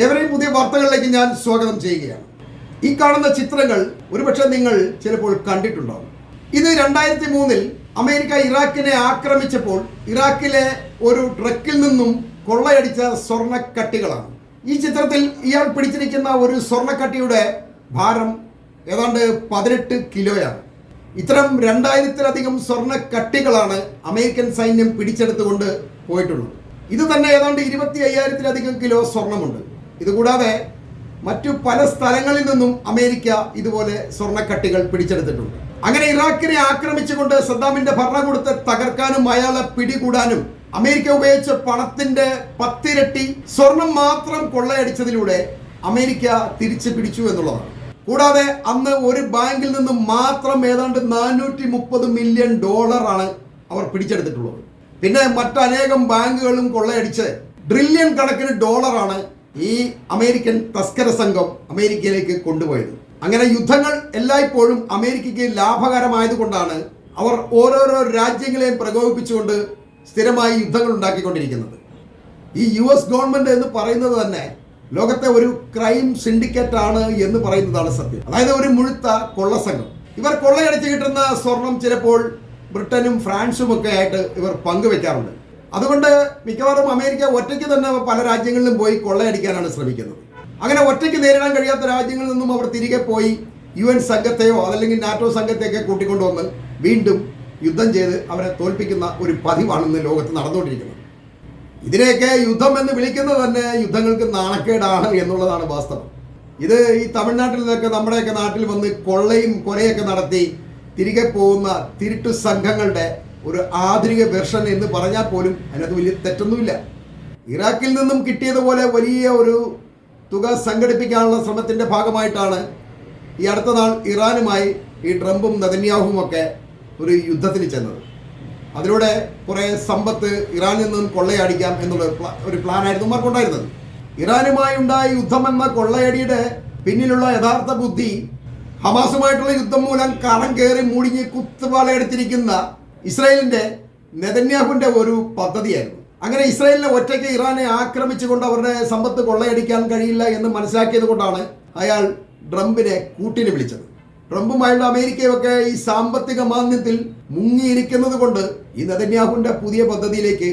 ഏവരെയും പുതിയ വാർത്തകളിലേക്ക് ഞാൻ സ്വാഗതം ചെയ്യുകയാണ്. ഈ കാണുന്ന ചിത്രങ്ങൾ ഒരുപക്ഷെ നിങ്ങൾ ചിലപ്പോൾ കണ്ടിട്ടുണ്ടാവും. ഇത് രണ്ടായിരത്തി മൂന്നിൽ അമേരിക്ക ഇറാഖിനെ ആക്രമിച്ചപ്പോൾ ഇറാഖിലെ ഒരു ട്രക്കിൽ നിന്നും കൊള്ളയടിച്ച സ്വർണക്കട്ടികളാണ്. ഈ ചിത്രത്തിൽ ഇയാൾ പിടിച്ചിരിക്കുന്ന ഒരു സ്വർണക്കട്ടിയുടെ ഭാരം ഏതാണ്ട് പതിനെട്ട് കിലോയാണ്. ഇത്തരം രണ്ടായിരത്തിലധികം സ്വർണക്കട്ടികളാണ് അമേരിക്കൻ സൈന്യം പിടിച്ചെടുത്തുകൊണ്ട് പോയിട്ടുള്ളത്. ഇത് തന്നെ ഏതാണ്ട് ഇരുപത്തി അയ്യായിരത്തിലധികം കിലോ സ്വർണമുണ്ട്. ഇതുകൂടാതെ മറ്റു പല സ്ഥലങ്ങളിൽ നിന്നും അമേരിക്ക ഇതുപോലെ സ്വർണക്കട്ടികൾ പിടിച്ചെടുത്തിട്ടുണ്ട്. അങ്ങനെ ഇറാഖിനെ ആക്രമിച്ചുകൊണ്ട് സദ്ദാമിന്റെ ഭരണകൂടത്തെ തകർക്കാനും അയാളെ പിടികൂടാനും അമേരിക്ക ഉപയോഗിച്ച പണത്തിന്റെ പത്തിരട്ടി സ്വർണം മാത്രം കൊള്ളയടിച്ചതിലൂടെ അമേരിക്ക തിരിച്ചു പിടിച്ചു എന്നുള്ളതാണ്. കൂടാതെ അന്ന് ഒരു ബാങ്കിൽ നിന്നും മാത്രം ഏതാണ്ട് നാനൂറ്റി മുപ്പത് മില്യൺ ഡോളറാണ് അവർ പിടിച്ചെടുത്തിട്ടുള്ളത്. പിന്നെ മറ്റനേകം ബാങ്കുകളും കൊള്ളയടിച്ച് ട്രില്യൺ കണക്കിന് ഡോളറാണ് ഈ അമേരിക്കൻ തസ്കര സംഘം അമേരിക്കയിലേക്ക് കൊണ്ടുപോയത്. അങ്ങനെ യുദ്ധങ്ങൾ എല്ലായ്പ്പോഴും അമേരിക്കയ്ക്ക് ലാഭകരമായതുകൊണ്ടാണ് അവർ ഓരോരോ രാജ്യങ്ങളെയും പ്രകോപിപ്പിച്ചുകൊണ്ട് സ്ഥിരമായി യുദ്ധങ്ങൾ ഉണ്ടാക്കിക്കൊണ്ടിരിക്കുന്നത്. ഈ യു എസ് ഗവൺമെന്റ് എന്ന് പറയുന്നത് തന്നെ ലോകത്തെ ഒരു ക്രൈം സിൻഡിക്കേറ്റ് ആണ് എന്ന് പറയുന്നതാണ് സത്യം. അതായത് ഒരു മുഴുത്ത കൊള്ളസംഘം ഇവർ കൊള്ളയടിച്ച് കിട്ടുന്ന സ്വർണം ചിലപ്പോൾ ബ്രിട്ടനും ഫ്രാൻസും ഒക്കെ ആയിട്ട് ഇവർ പങ്കുവെക്കാറുണ്ട്. അതുകൊണ്ട് മിക്കവാറും അമേരിക്ക ഒറ്റയ്ക്ക് തന്നെ പല രാജ്യങ്ങളിലും പോയി കൊള്ളയടിക്കാനാണ് ശ്രമിക്കുന്നത്. അങ്ങനെ ഒറ്റയ്ക്ക് നേരിടാൻ കഴിയാത്ത രാജ്യങ്ങളിൽ നിന്നും അവർ തിരികെ പോയി യു എൻ സംഘത്തെയോ അതല്ലെങ്കിൽ നാറ്റോ സംഘത്തെയൊക്കെ കൂട്ടിക്കൊണ്ടുവന്ന് വീണ്ടും യുദ്ധം ചെയ്ത് അവരെ തോൽപ്പിക്കുന്ന ഒരു പതിവാണ് ഇന്ന് ലോകത്ത് നടന്നുകൊണ്ടിരിക്കുന്നത്. ഇതിനെയൊക്കെ യുദ്ധം എന്ന് വിളിക്കുന്നത് തന്നെ യുദ്ധങ്ങൾക്ക് നാണക്കേടാണ് എന്നുള്ളതാണ് വാസ്തവം. ഇത് ഈ തമിഴ്നാട്ടിൽ നിന്നൊക്കെ നമ്മുടെയൊക്കെ നാട്ടിൽ വന്ന് കൊള്ളയും കൊലയൊക്കെ നടത്തി തിരികെ പോകുന്ന തിരുട്ടു സംഘങ്ങളുടെ ഒരു ആധുനിക വെർഷൻ എന്ന് പറഞ്ഞാൽ പോലും അതിനകത്ത് വലിയ തെറ്റൊന്നുമില്ല. ഇറാഖിൽ നിന്നും കിട്ടിയതുപോലെ വലിയ ഒരു തുക സംഘടിപ്പിക്കാനുള്ള ശ്രമത്തിന്റെ ഭാഗമായിട്ടാണ് ഈ അടുത്ത നാൾ ഇറാനുമായി ഈ ട്രംപും നദന്യാഹും ഒക്കെ ഒരു യുദ്ധത്തിന് ചെന്നത്. അതിലൂടെ കുറേ സമ്പത്ത് ഇറാനിൽ നിന്നും കൊള്ളയടിക്കാം എന്നുള്ള ഒരു പ്ലാനായിരുന്നു ഇവർക്കുണ്ടായിരുന്നത് ഇറാനുമായി ഉണ്ടായ യുദ്ധം എന്ന കൊള്ളയടിയുടെ പിന്നിലുള്ള യഥാർത്ഥ ബുദ്ധി ഹമാസുമായിട്ടുള്ള യുദ്ധം മൂലം കണം കയറി മുടിഞ്ഞ് കുത്തുപാളയെടുത്തിരിക്കുന്ന ഇസ്രായേലിന്റെ നെതന്യാഹുവിന്റെ ഒരു പദ്ധതിയായിരുന്നു. അങ്ങനെ ഇസ്രായേലിനെ ഒറ്റയ്ക്ക് ഇറാനെ ആക്രമിച്ചുകൊണ്ട് അവരുടെ സമ്പത്ത് കൊള്ളയടിക്കാൻ കഴിയില്ല എന്ന് മനസ്സിലാക്കിയത് കൊണ്ടാണ് അയാൾ ട്രംപിനെ കൂട്ടിന് വിളിച്ചത്. ട്രംപുമായുള്ള അമേരിക്കയൊക്കെ ഈ സാമ്പത്തിക മാന്ദ്യത്തിൽ മുങ്ങിയിരിക്കുന്നത് കൊണ്ട് ഈ നെതന്യാഹുവിന്റെ പുതിയ പദ്ധതിയിലേക്ക്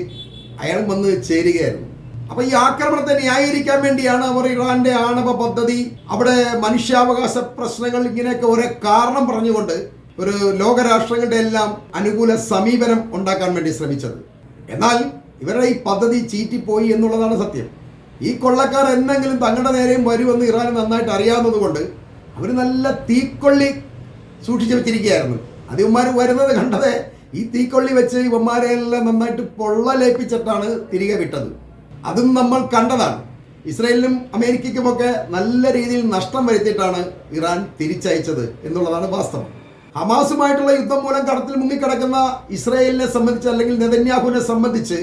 അയാൾ വന്ന് ചേരുകയായിരുന്നു. അപ്പൊ ഈ ആക്രമണത്തെ ന്യായീകരിക്കാൻ വേണ്ടിയാണ് അവർ ഇറാന്റെ ആണവ പദ്ധതി അവിടെ മനുഷ്യാവകാശ പ്രശ്നങ്ങൾ ഇങ്ങനെയൊക്കെ ഒരേ കാരണം പറഞ്ഞുകൊണ്ട് ഒരു ലോകരാഷ്ട്രങ്ങളുടെ എല്ലാം അനുകൂല സമീപനം ഉണ്ടാക്കാൻ വേണ്ടി ശ്രമിച്ചത്. എന്നാൽ ഇവരുടെ ഈ പദ്ധതി ചീറ്റിപ്പോയി എന്നുള്ളതാണ് സത്യം. ഈ കൊള്ളക്കാർ എന്തെങ്കിലും തങ്ങളുടെ നേരെയും വരുമെന്ന് ഇറാൻ നന്നായിട്ട് അറിയാവുന്നതുകൊണ്ട് അവർ നല്ല തീക്കൊള്ളി സൂക്ഷിച്ചു വെച്ചിരിക്കുകയായിരുന്നു. അത് ഇവന്മാർ വരുന്നത് കണ്ടത് ഈ തീക്കൊള്ളി വെച്ച് ഇവന്മാരെ എല്ലാം നന്നായിട്ട് പൊള്ളലേപ്പിച്ചിട്ടാണ് തിരികെ വിട്ടത്. അതും നമ്മൾ കണ്ടതാണ്. ഇസ്രയേലിനും അമേരിക്കയ്ക്കുമൊക്കെ നല്ല രീതിയിൽ നഷ്ടം വരുത്തിയിട്ടാണ് ഇറാൻ തിരിച്ചയച്ചത് എന്നുള്ളതാണ് വാസ്തവം. ഹമാസുമായിട്ടുള്ള യുദ്ധം മൂലം കടത്തിൽ മുങ്ങിക്കിടക്കുന്ന ഇസ്രായേലിനെ സംബന്ധിച്ച് അല്ലെങ്കിൽ നെതന്യാഹുവിനെ സംബന്ധിച്ച്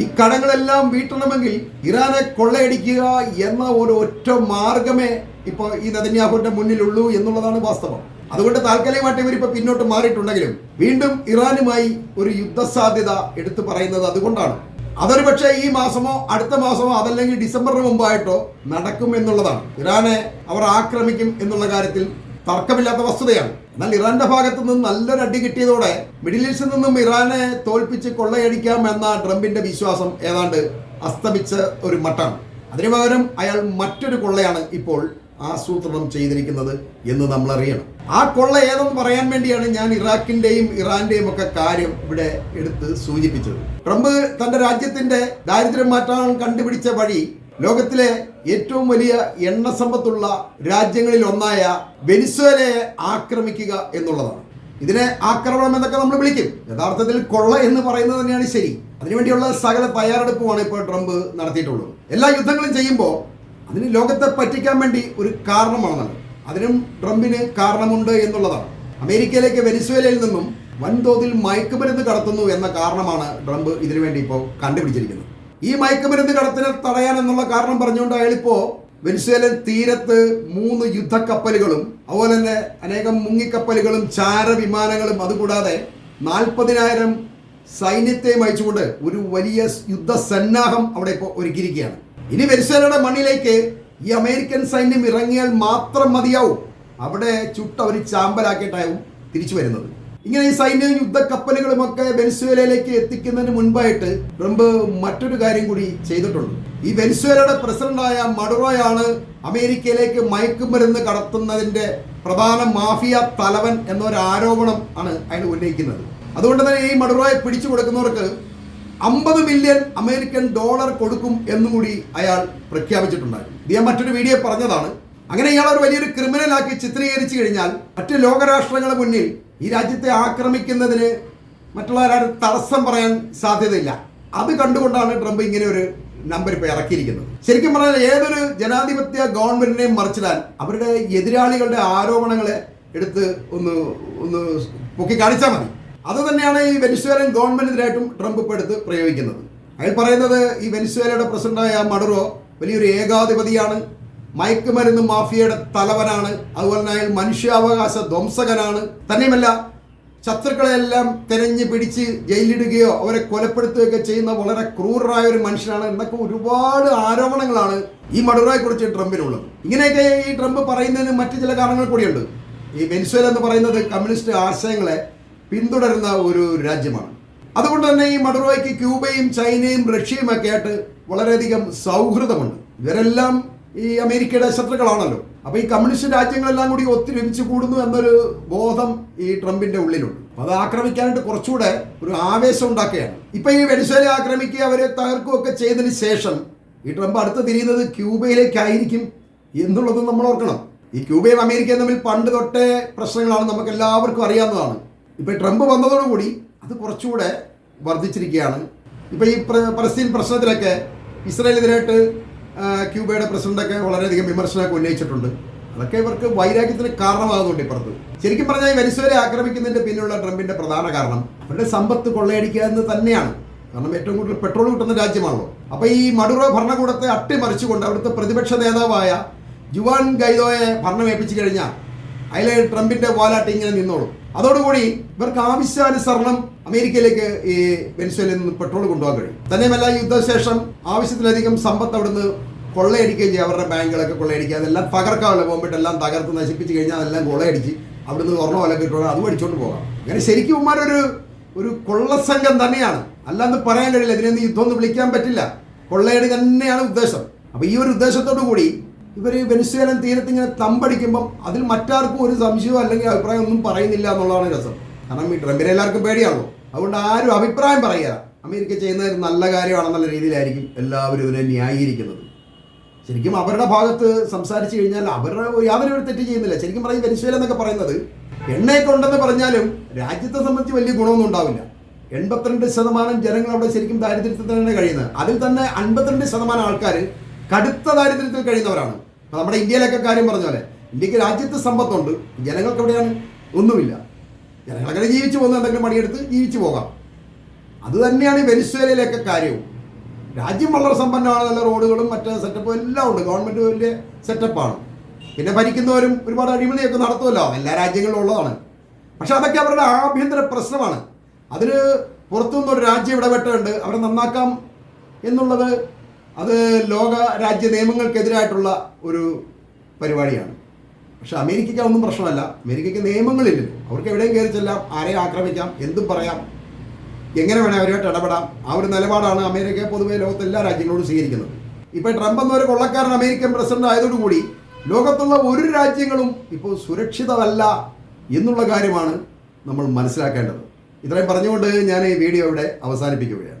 ഈ കടങ്ങളെല്ലാം വീട്ടണമെങ്കിൽ ഇറാനെ കൊള്ളയടിക്കുക എന്ന ഒരു ഒറ്റ മാർഗമേ ഇപ്പോൾ ഈ നെതന്യാഹുവിന്റെ മുന്നിലുള്ളൂ എന്നുള്ളതാണ് വാസ്തവം. അതുകൊണ്ട് താൽക്കാലികമായിട്ട് ഇവരിപ്പോ പിന്നോട്ട് മാറിയിട്ടുണ്ടെങ്കിലും വീണ്ടും ഇറാനുമായി ഒരു യുദ്ധസാധ്യത എടുത്തു പറയുന്നത് അതുകൊണ്ടാണ്. അതൊരു പക്ഷേ ഈ മാസമോ അടുത്ത മാസമോ അതല്ലെങ്കിൽ ഡിസംബറിന് മുമ്പായിട്ടോ നടക്കും എന്നുള്ളതാണ്. ഇറാനെ അവർ ആക്രമിക്കും എന്നുള്ള കാര്യത്തിൽ തർക്കമില്ലാത്ത വസ്തുതയാണ്. എന്നാൽ ഇറാന്റെ ഭാഗത്തു നിന്ന് നല്ലൊരു അടി കിട്ടിയതോടെ മിഡിൽ ഈസ്റ്റിൽ നിന്നും ഇറാനെ തോൽപ്പിച്ച് കൊള്ളയടിക്കാം എന്ന ട്രംപിന്റെ വിശ്വാസം ഏതാണ്ട് അസ്തമിച്ച ഒരു മട്ടാണ്. അതിനു പകരം അയാൾ മറ്റൊരു കൊള്ളയാണ് ഇപ്പോൾ ആസൂത്രണം ചെയ്തിരിക്കുന്നത് എന്ന് നമ്മൾ അറിയണം. ആ കൊള്ള ഏതെന്ന് പറയാൻ വേണ്ടിയാണ് ഞാൻ ഇറാഖിന്റെയും ഇറാന്റെയും ഒക്കെ കാര്യം ഇവിടെ എടുത്ത് സൂചിപ്പിച്ചത്. ട്രംപ് തന്റെ രാജ്യത്തിന്റെ ദാരിദ്ര്യം മാറ്റാൻ കണ്ടുപിടിച്ച വഴി ലോകത്തിലെ ഏറ്റവും വലിയ എണ്ണ സമ്പത്തുള്ള രാജ്യങ്ങളിൽ ഒന്നായ വെനിസ്വേലയെ ആക്രമിക്കുക എന്നുള്ളതാണ്. ഇതിനെ ആക്രമണം എന്നൊക്കെ നമ്മൾ വിളിക്കും. യഥാർത്ഥത്തിൽ കൊള്ള എന്ന് പറയുന്നത് തന്നെയാണ് ശരി. അതിനുവേണ്ടിയുള്ള സകല തയ്യാറെടുപ്പുമാണ് ഇപ്പോൾ ട്രംപ് നടത്തിയിട്ടുള്ളത്. എല്ലാ യുദ്ധങ്ങളും ചെയ്യുമ്പോൾ അതിന് ലോകത്തെ പറ്റിക്കാൻ വേണ്ടി ഒരു കാരണമാണെന്നത് അതിനും ട്രംപിന് കാരണമുണ്ട് എന്നുള്ളതാണ്. അമേരിക്കയിലേക്ക് വെനിസ്വേലയിൽ നിന്നും വൻതോതിൽ മയക്കുമരുന്ന് കടത്തുന്നു എന്ന കാരണമാണ് ട്രംപ് ഇതിനുവേണ്ടി ഇപ്പോൾ കണ്ടുപിടിച്ചിരിക്കുന്നത്. ഈ മയക്കുമരുന്ന് കടത്തിനെ തടയാൻ എന്നുള്ള കാരണം പറഞ്ഞുകൊണ്ട് അയാളിപ്പോ വെനിസ്വേലൻ തീരത്ത് മൂന്ന് യുദ്ധക്കപ്പലുകളും അതുപോലെ തന്നെ അനേകം മുങ്ങിക്കപ്പലുകളും ചാര വിമാനങ്ങളും അതുകൂടാതെ നാൽപ്പതിനായിരം സൈന്യത്തെയും അയച്ചുകൊണ്ട് ഒരു വലിയ യുദ്ധ സന്നാഹം അവിടെ ഇപ്പോൾ ഒരുക്കിയിരിക്കുകയാണ്. ഇനി വെനിസ്വേലയുടെ മണ്ണിലേക്ക് ഈ അമേരിക്കൻ സൈന്യം ഇറങ്ങിയാൽ മാത്രം മതിയാവും. അവിടെ ചുട്ടവർ ചാമ്പലാക്കിയിട്ടാവും തിരിച്ചു വരുന്നത്. ഇങ്ങനെ ഈ സൈന്യ യുദ്ധക്കപ്പലുകളും ഒക്കെ വെനിസ്വേലയിലേക്ക് എത്തിക്കുന്നതിന് മുൻപായിട്ട് ട്രംപ് മറ്റൊരു കാര്യം കൂടി ചെയ്തിട്ടുണ്ട്. ഈ വെനിസ്വേലയുടെ പ്രസിഡന്റായ മഡുറോയാണ് അമേരിക്കയിലേക്ക് മയക്കുമരുന്ന് കടത്തുന്നതിന്റെ പ്രധാന മാഫിയ തലവൻ എന്നൊരു ആരോപണം ആണ് അതിന് ഉന്നയിക്കുന്നത്. അതുകൊണ്ട് തന്നെ ഈ മഡുറോയെ പിടിച്ചു കൊടുക്കുന്നവർക്ക് അമ്പത് മില്യൺ അമേരിക്കൻ ഡോളർ കൊടുക്കും എന്നും കൂടി അയാൾ പ്രഖ്യാപിച്ചിട്ടുണ്ടായിരുന്നു. ഞാൻ മറ്റൊരു വീഡിയോ പറഞ്ഞതാണ്. അങ്ങനെ ഇയാൾ ഒരു വലിയൊരു ക്രിമിനലാക്കി ചിത്രീകരിച്ചു കഴിഞ്ഞാൽ മറ്റ് ലോകരാഷ്ട്രങ്ങളുടെ മുന്നിൽ ഈ രാജ്യത്തെ ആക്രമിക്കുന്നതിന് മറ്റുള്ളവരാരും തടസ്സം പറയാൻ സാധ്യതയില്ല. അത് കണ്ടുകൊണ്ടാണ് ട്രംപ് ഇങ്ങനെ ഒരു നമ്പർ ഇപ്പോൾ ഇറക്കിയിരിക്കുന്നത്. ശരിക്കും പറഞ്ഞാൽ ഏതൊരു ജനാധിപത്യ ഗവൺമെന്റിനെയും മറിച്ചിടാൻ അവരുടെ എതിരാളികളുടെ ആരോപണങ്ങളെ എടുത്ത് ഒന്ന് ഒന്ന് പൊക്കി കാണിച്ചാൽ മതി. അത് തന്നെയാണ് ഈ വെനിസ്വേലൻ ഗവൺമെന്റിനെതിരായിട്ടും ട്രംപ് ഇപ്പോൾ എടുത്ത് പ്രയോഗിക്കുന്നത്. അയാൾ പറയുന്നത് ഈ വെനിസ്വേലയുടെ പ്രസിഡന്റായ മഡറോ വലിയൊരു ഏകാധിപതിയാണ്. മയക്കുമരുന്ന് മാഫിയയുടെ തലവനാണ്. അതുപോലെ തന്നെ അയാൾ മനുഷ്യാവകാശ ധ്വംസകനാണ്. തന്നെയുമല്ല ശത്രുക്കളെല്ലാം തിരഞ്ഞു പിടിച്ച് ജയിലിടുകയോ അവരെ കൊലപ്പെടുത്തുകയൊക്കെ ചെയ്യുന്ന വളരെ ക്രൂരരായ ഒരു മനുഷ്യനാണ് എന്നൊക്കെ ഒരുപാട് ആരോപണങ്ങളാണ് ഈ മഡുറോയെ കുറിച്ച് ട്രംപിനുള്ളത്. ഇങ്ങനെയൊക്കെ ഈ ട്രംപ് പറയുന്നതിന് മറ്റു ചില കാരണങ്ങൾ കൂടിയുണ്ട്. ഈ വെനിസ്വേല എന്ന് പറയുന്നത് കമ്മ്യൂണിസ്റ്റ് ആശയങ്ങളെ പിന്തുടരുന്ന ഒരു രാജ്യമാണ്. അതുകൊണ്ട് തന്നെ ഈ മഡുറോയ്ക്ക് ക്യൂബയും ചൈനയും റഷ്യയും ഒക്കെ ആയിട്ട് വളരെയധികം സൗഹൃദമുണ്ട്. ഇവരെല്ലാം ഈ അമേരിക്കയുടെ ശത്രുക്കളാണല്ലോ. അപ്പൊ ഈ കമ്മ്യൂണിസ്റ്റ് രാജ്യങ്ങളെല്ലാം കൂടി ഒത്തൊരുമിച്ച് കൂടുന്നു എന്നൊരു ബോധം ഈ ട്രംപിന്റെ ഉള്ളിലുണ്ട്. അത് ആക്രമിക്കാനായിട്ട് കുറച്ചുകൂടെ ഒരു ആവേശം ഉണ്ടാക്കുകയാണ്. ഇപ്പൊ ഈ വെനിസ്വേല ആക്രമിക്കുക അവരെ തകർക്കുകയൊക്കെ ചെയ്തതിന് ശേഷം ഈ ട്രംപ് അടുത്ത് തിരിയുന്നത് ക്യൂബയിലേക്കായിരിക്കും എന്നുള്ളത് നമ്മൾ ഓർക്കണം. ഈ ക്യൂബയും അമേരിക്കയും തമ്മിൽ പണ്ട് തൊട്ടേ പ്രശ്നങ്ങളാണ് നമുക്ക് എല്ലാവർക്കും അറിയാവുന്നതാണ്. ഇപ്പൊ ട്രംപ് വന്നതോടുകൂടി അത് കുറച്ചുകൂടെ വർദ്ധിച്ചിരിക്കുകയാണ്. ഇപ്പൊ ഈ പലസ്തീൻ പ്രശ്നത്തിലൊക്കെ ഇസ്രായേലിനെതിരായിട്ട് ആ, ക്യൂബയുടെ പ്രസിഡന്റൊക്കെ വളരെയധികം വിമർശനമൊക്കെ ഉന്നയിച്ചിട്ടുണ്ട്. അതൊക്കെ ഇവർക്ക് വൈരാഗ്യത്തിന് കാരണമാകുന്നുണ്ട് ഇപ്പുറത്ത്. ശരിക്കും പറഞ്ഞാൽ ഈ വെനിസ്വേല ആക്രമിക്കുന്നതിന്റെ പിന്നിലുള്ള ട്രംപിന്റെ പ്രധാന കാരണം അവരുടെ സമ്പത്ത് കൊള്ളയടിക്കുക എന്ന് തന്നെയാണ്. കാരണം ഏറ്റവും കൂടുതൽ പെട്രോൾ കിട്ടുന്ന രാജ്യമാണല്ലോ. അപ്പൊ ഈ മഡുറോ ഭരണകൂടത്തെ അട്ടിമറിച്ചുകൊണ്ട് അവിടുത്തെ പ്രതിപക്ഷ നേതാവായ ജുവാൻ ഗൈദോയെ ഭരണമേൽപ്പിച്ചു കഴിഞ്ഞാൽ അതിലെ ട്രംപിന്റെ വാലാട്ട് ഇങ്ങനെ നിന്നോളും. അതോടുകൂടി ഇവർക്ക് ആവശ്യാനുസരണം അമേരിക്കയിലേക്ക് ഈ വെനിസ്വേലയിൽ നിന്ന് പെട്രോൾ കൊണ്ടുപോകാൻ കഴിയും. തന്നെയുമല്ല യുദ്ധശേഷം ആവശ്യത്തിലധികം സമ്പത്ത് അവിടുന്ന് കൊള്ളയടിക്കുകയും ചെയ്യും. അവരുടെ ബാങ്കുകളൊക്കെ കൊള്ളയടിക്കുക. അതെല്ലാം തകർക്കാമല്ലോ പോകുമ്പോൾ എല്ലാം തകർത്ത് നശിപ്പിച്ച് കഴിഞ്ഞാൽ അതെല്ലാം കൊള്ളയടിച്ച് അവിടുന്ന് സ്വർണ വല കിട്ടുക അത് മേടിച്ചുകൊണ്ട് പോകാം. അങ്ങനെ ശരിക്കും ഉമ്മാരൊരു ഒരു കൊള്ളസംഘം തന്നെയാണ്. അല്ലാന്ന് പറയാൻ കഴിയില്ല. ഇതിനൊന്നും യുദ്ധമൊന്നും വിളിക്കാൻ പറ്റില്ല. കൊള്ളയടി തന്നെയാണ് ഉദ്ദേശം. അപ്പോൾ ഈ ഒരു ഉദ്ദേശത്തോടു കൂടി ഇവർ ഈ വെനിസ്വേലൻ തീരത്ത് ഇങ്ങനെ തമ്പടിക്കുമ്പം അതിൽ മറ്റാർക്കും ഒരു സംശയവും അല്ലെങ്കിൽ അഭിപ്രായം ഒന്നും പറയുന്നില്ല എന്നുള്ളതാണ് രസം. കാരണം ഈ ട്രംപിനെ എല്ലാവർക്കും പേടിയാണല്ലോ. അതുകൊണ്ട് ആരും അഭിപ്രായം പറയുക. അമേരിക്ക ചെയ്യുന്നത് നല്ല കാര്യമാണെന്നുള്ള രീതിയിലായിരിക്കും എല്ലാവരും ഇതിനെ ന്യായീകരിക്കുന്നത്. ശരിക്കും അവരുടെ ഭാഗത്ത് സംസാരിച്ചു കഴിഞ്ഞാൽ അവരുടെ യാതൊരു ഒരു തെറ്റ് ചെയ്യുന്നില്ല. ശരിക്കും പറയും വെനിസ്വേല എന്നൊക്കെ പറയുന്നത് എണ്ണയൊക്കെ ഉണ്ടെന്ന് പറഞ്ഞാലും രാജ്യത്തെ സംബന്ധിച്ച് വലിയ ഗുണമൊന്നും ഉണ്ടാവില്ല. എൺപത്തിരണ്ട് ശതമാനം ജനങ്ങൾ അവിടെ ശരിക്കും ദാരിദ്ര്യത്തിൽ തന്നെ കഴിയുന്നത്. അതിൽ തന്നെ അൻപത്തിരണ്ട് ശതമാനം ആൾക്കാർ കടുത്ത ദാരിദ്ര്യത്തിൽ കഴിയുന്നവരാണ്. നമ്മുടെ ഇന്ത്യയിലൊക്കെ കാര്യം പറഞ്ഞ പോലെ ഇന്ത്യയ്ക്ക് രാജ്യത്ത് സമ്പത്തുണ്ട് ജനങ്ങൾക്ക് എവിടെയാണ്? ഒന്നുമില്ല. ജനങ്ങളങ്ങനെ ജീവിച്ചു പോകുന്ന എന്തെങ്കിലും പണിയെടുത്ത് ജീവിച്ചു പോകാം. അത് തന്നെയാണ് വെനിസ്വേലയിലൊക്കെ കാര്യവും. രാജ്യം വളരെ സമ്പന്നമാണ് നല്ല റോഡുകളും മറ്റ് സെറ്റപ്പും എല്ലാം ഉണ്ട്. ഗവൺമെന്റ് വലിയ സെറ്റപ്പാണ് പിന്നെ ഭരിക്കുന്നവരും ഒരുപാട് അടിമണിയൊക്കെ നടത്തുമല്ലോ. എല്ലാ രാജ്യങ്ങളിലും ഉള്ളതാണ്. പക്ഷെ അതൊക്കെ അവരുടെ ആഭ്യന്തര പ്രശ്നമാണ്. അതിന് പുറത്തുനിന്ന് ഒരു രാജ്യം ഇടപെട്ടുണ്ട് അവരെ നന്നാക്കാം എന്നുള്ളത് അത് ലോക രാജ്യ നിയമങ്ങൾക്കെതിരായിട്ടുള്ള ഒരു പരിപാടിയാണ്. പക്ഷെ അമേരിക്കയ്ക്ക് അതൊന്നും പ്രശ്നമല്ല. അമേരിക്കയ്ക്ക് നിയമങ്ങളില്ലല്ലോ. അവർക്ക് എവിടെയും കയറി ചെല്ലാം ആരെയും ആക്രമിക്കാം എന്തും പറയാം. എങ്ങനെ വേണേൽ അവരുമായിട്ട് ഇടപെടാം. ആ ഒരു നിലപാടാണ് അമേരിക്ക പൊതുവെ ലോകത്തെ എല്ലാ രാജ്യങ്ങളോടും സ്വീകരിക്കുന്നത്. ഇപ്പോൾ ട്രംപ് എന്നൊരു കൊള്ളക്കാരൻ അമേരിക്കൻ പ്രസിഡന്റ് ആയതോടുകൂടി ലോകത്തുള്ള ഒരു രാജ്യങ്ങളും ഇപ്പോൾ സുരക്ഷിതമല്ല എന്നുള്ള കാര്യമാണ് നമ്മൾ മനസ്സിലാക്കേണ്ടത്. ഇത്രയും പറഞ്ഞുകൊണ്ട് ഞാൻ ഈ വീഡിയോ ഇവിടെ അവസാനിപ്പിക്കുകയാണ്.